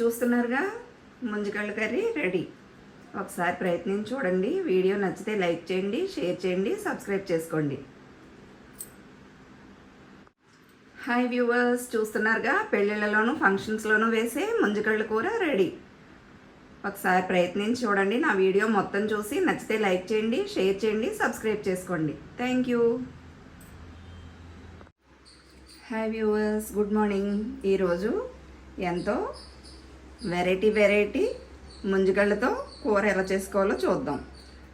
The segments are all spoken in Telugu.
చూస్తున్నారుగా? ముంజికళ్ళ కర్రీ రెడీ. ఒకసారి ప్రయత్నించి చూడండి. వీడియో నచ్చితే లైక్ చేయండి షేర్ చేయండి సబ్స్క్రైబ్ చేసుకోండి. హాయ్ వ్యూవర్స్ చూస్తున్నారుగా? పెళ్ళిళ్ళలోనూ ఫంక్షన్స్లోనూ వేసే ముంజకళ్ళ కూర రెడీ. ఒకసారి ప్రయత్నించి చూడండి. నా వీడియో మొత్తం చూసి నచ్చితే లైక్ చేయండి షేర్ చేయండి సబ్స్క్రైబ్ చేసుకోండి. Thank you. Hi viewers good morning. ఈరోజు ఎంతో వెరైటీ వెరైటీ ముంజిగళ్ళతో కూర ఎలా చేసుకోవాలో చూద్దాం.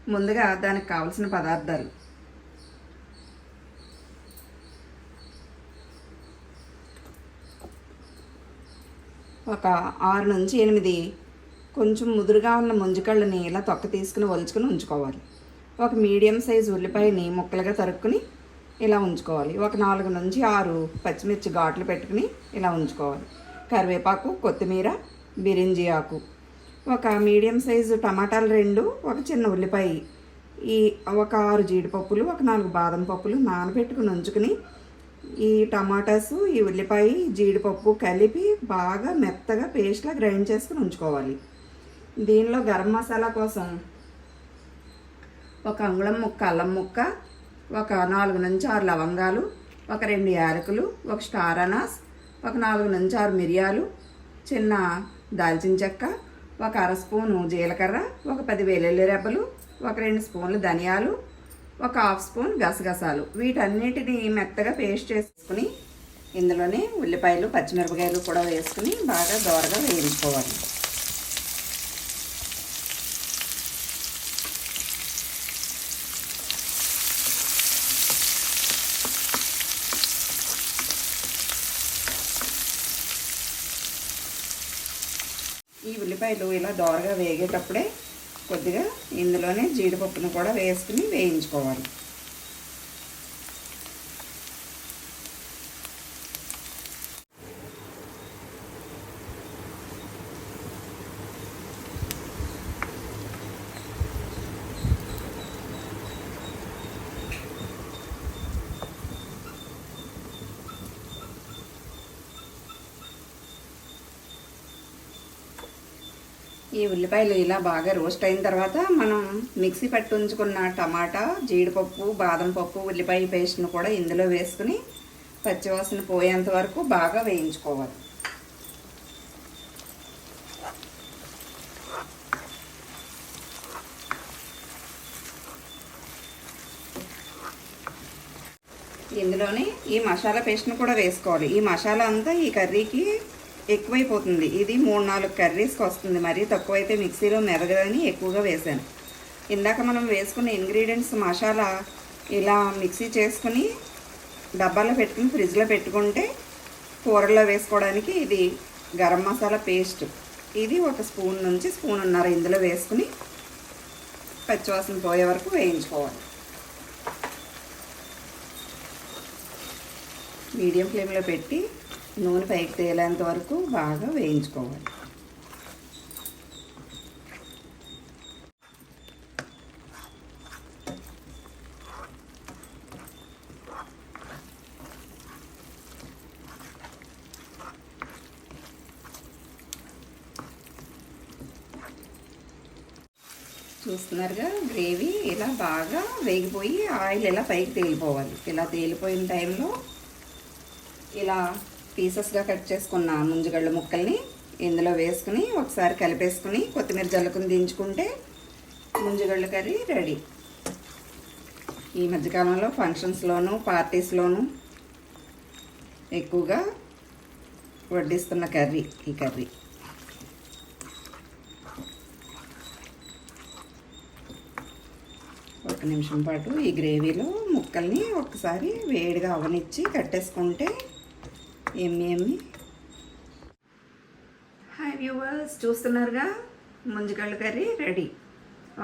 ముందుగా దానికి కావాల్సిన పదార్థాలు. ఒక ఆరు నుంచి ఎనిమిది కొంచెం ముదురుగా ఉన్న ముంజికళ్ళని ఇలా తొక్క తీసుకుని ఒలుచుకుని ఉంచుకోవాలి. ఒక మీడియం సైజ్ ఉల్లిపాయని ముక్కలుగా తరుక్కుని ఇలా ఉంచుకోవాలి. ఒక నాలుగు నుంచి ఆరు పచ్చిమిర్చి ఘాట్లు పెట్టుకుని ఇలా ఉంచుకోవాలి. కరివేపాకు కొత్తిమీర బిరింజి ఆకు. ఒక మీడియం సైజు టమాటాలు రెండు ఒక చిన్న ఉల్లిపాయ ఈ ఒక ఆరు జీడిపప్పులు ఒక నాలుగు బాదం పప్పులు నానబెట్టుకుని ఉంచుకుని ఈ టమాటాసు ఈ ఉల్లిపాయ జీడిపప్పు కలిపి బాగా మెత్తగా పేస్ట్లా గ్రైండ్ చేసుకుని ఉంచుకోవాలి. దీనిలో గరం మసాలా కోసం ఒక అంగుళం ముక్క అల్లం ముక్క ఒక నాలుగు నుంచి ఆరు లవంగాలు ఒక రెండు యాలకులు ఒక స్టార్ అనాస్ ఒక నాలుగు నుంచి ఆరు మిరియాలు చిన్న దాల్చిన చెక్క ఒక అర స్పూను జీలకర్ర ఒక పది వెల్లుల్లి రెబ్బలు ఒక రెండు స్పూన్లు ధనియాలు ఒక హాఫ్ స్పూన్ గసగసాలు. వీటన్నిటిని మెత్తగా పేస్ట్ చేసుకుని ఇందులోనే ఉల్లిపాయలు పచ్చిమిరపకాయలు కూడా వేసుకుని బాగా దోరగా వేయించుకోవాలి. ఈ ఉల్లిపాయలు ఇలా దోరగా వేగేటప్పుడే కొద్దిగా ఇందులోనే జీడిపప్పును కూడా వేసుకుని వేయించుకోవాలి. ఈ ఉల్లిపాయలు ఇలా బాగా రోస్ట్ అయిన తర్వాత మనం మిక్సీ పట్టి ఉంచుకున్న టమాటా జీడిపప్పు బాదం పప్పు ఉల్లిపాయ పేస్ట్ను కూడా ఇందులో వేసుకుని పచ్చివాసన పోయేంత వరకు బాగా వేయించుకోవాలి. ఇందులోనే ఈ మసాలా పేస్ట్ని కూడా వేసుకోవాలి. ఈ మసాలా అంతా ఈ కర్రీకి ఎక్కువైపోతుంది. ఇది మూడు నాలుగు కర్రీస్కి వస్తుంది. మరీ తక్కువైతే మిక్సీలో మెదగదని ఎక్కువగా వేసాను ఇందాక మనం వేసుకున్న ఇంగ్రీడియంట్స్ మసాలా ఇలా మిక్సీ చేసుకుని డబ్బాలో పెట్టుకుని ఫ్రిడ్జ్లో పెట్టుకుంటే కూరలో వేసుకోవడానికి ఇది గరం మసాలా పేస్ట్. ఇది ఒక స్పూన్ నుంచి స్పూన్ ఉన్నారు ఇందులో వేసుకుని పచ్చివాసన పోయే వరకు వేయించుకోవాలి. మీడియం ఫ్లేమ్లో పెట్టి నూనె పైకి తేలేంత వరకు బాగా వేయించుకోవాలి. చూస్తున్నారుగా గ్రేవీ ఇలా బాగా వేగిపోయి ఆయిల్ ఇలా పైకి తేలిపోవాలి. ఇలా తేలిపోయిన టైంలో ఇలా పీసెస్గా కట్ చేసుకున్న ముంజగళ్ళ ముక్కల్ని ఇందులో వేసుకుని ఒకసారి కలిపేసుకుని కొత్తిమీర జల్లుకుని దించుకుంటే ముంజగళ్ళ కర్రీ రెడీ. ఈ మధ్యకాలంలో ఫంక్షన్స్లోనూ పార్టీస్లోనూ ఎక్కువగా వడ్డిస్తున్న కర్రీ ఈ కర్రీ. ఒక నిమిషం పాటు ఈ గ్రేవీలో ముక్కల్ని ఒకసారి వేడిగా అవనిచ్చి కట్టేసుకుంటే ఎమ్మి ఎమ్మి హాయ్ వ్యూవర్స్ చూస్తున్నారుగా? ముంజికళ్ళ కర్రీ రెడీ.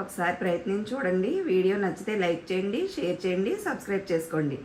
ఒకసారి ప్రయత్నించి చూడండి. వీడియో నచ్చితే లైక్ చేయండి షేర్ చేయండి సబ్స్క్రైబ్ చేసుకోండి.